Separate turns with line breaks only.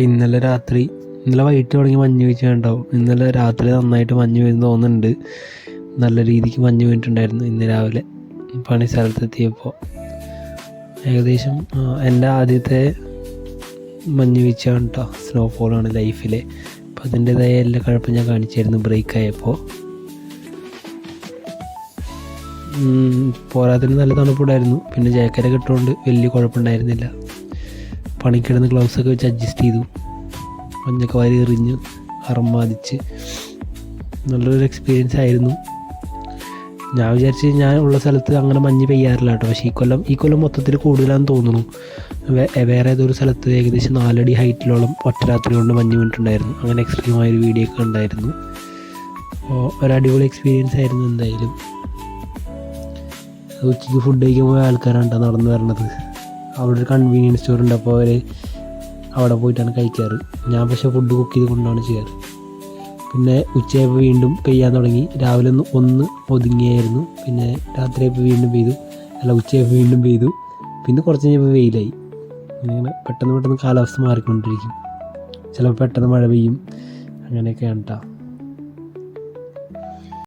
അപ്പോൾ ഇന്നലെ രാത്രി ഇന്നലെ വൈകിട്ട് തുടങ്ങി മഞ്ഞ് വീഴ്ച ഉണ്ടാവും ഇന്നലെ രാത്രി നന്നായിട്ട് മഞ്ഞ് വീഴുന്ന തോന്നുന്നുണ്ട്. നല്ല രീതിക്ക് മഞ്ഞ് വീണിട്ടുണ്ടായിരുന്നു ഇന്ന് രാവിലെ. പണി സ്ഥലത്തെത്തിയപ്പോൾ ഏകദേശം എന്റെ ആദ്യത്തെ മഞ്ഞ് വീഴ്ചയാണ് കേട്ടോ സ്നോഫോളാണ് ലൈഫിലെ. അപ്പോൾ അതിന്റെതായ എല്ലാ കുഴപ്പം ഞാൻ കാണിച്ചായിരുന്നു ബ്രേക്ക് ആയപ്പോൾ പോരാത്തിന് നല്ല തണുപ്പുണ്ടായിരുന്നു. പിന്നെ ജാക്കറ്റ് കിട്ടുകൊണ്ട് വലിയ കുഴപ്പമുണ്ടായിരുന്നില്ല. പണിക്കിടന്ന് ഗ്ലൗസൊക്കെ വെച്ച് അഡ്ജസ്റ്റ് ചെയ്തു. മഞ്ഞൊക്കെ വാരി എറിഞ്ഞ് അറമ്മാദിച്ച് നല്ലൊരു എക്സ്പീരിയൻസ് ആയിരുന്നു. ഞാൻ വിചാരിച്ച് ഞാൻ ഉള്ള സ്ഥലത്ത് അങ്ങനെ മഞ്ഞ് പെയ്യാറില്ല കേട്ടോ. പക്ഷേ ഈ കൊല്ലം ഈ കൊല്ലം മൊത്തത്തിൽ കൂടുതലാണെന്ന് തോന്നുന്നു. വേറെ ഏതൊരു സ്ഥലത്ത് ഏകദേശം നാലടി ഹൈറ്റിലോളം ഒറ്റ രാത്രി കൊണ്ട് മഞ്ഞ് വീണിട്ടുണ്ടായിരുന്നു. അങ്ങനെ എക്സ്ട്രീമായൊരു വീഡിയോ ഒക്കെ ഉണ്ടായിരുന്നു അപ്പോൾ ഒരു അടിപൊളി എക്സ്പീരിയൻസ് ആയിരുന്നു എന്തായാലും. ഉച്ചയ്ക്ക് ഫുഡ് കഴിക്കാൻ പോയ ആൾക്കാരാണ് നടന്നു വരണത്. അവിടെ ഒരു കൺവീനിയൻസ് സ്റ്റോർ ഉണ്ട്. അപ്പോൾ അവർ അവിടെ പോയിട്ടാണ് കഴിക്കാറ്. ഞാൻ പക്ഷേ ഫുഡ് കുക്ക് ചെയ്ത് കൊണ്ടാണ് ചെയ്യാറ്. പിന്നെ ഉച്ചയായപ്പോൾ വീണ്ടും പെയ്യാൻ തുടങ്ങി. രാവിലെ ഒന്ന് ഒന്ന് ഒതുങ്ങിയായിരുന്നു. പിന്നെ രാത്രിയായപ്പോൾ വീണ്ടും പെയ്തു. അല്ല ഉച്ചയായപ്പോൾ വീണ്ടും പെയ്തു. പിന്നെ കുറച്ച് കഴിഞ്ഞപ്പോൾ വെയിലായി. അങ്ങനെ പെട്ടെന്ന് പെട്ടെന്ന് കാലാവസ്ഥ മാറിക്കൊണ്ടിരിക്കും. ചിലപ്പോൾ പെട്ടെന്ന് മഴ പെയ്യും. അങ്ങനെയൊക്കെയാണ് കേട്ടോ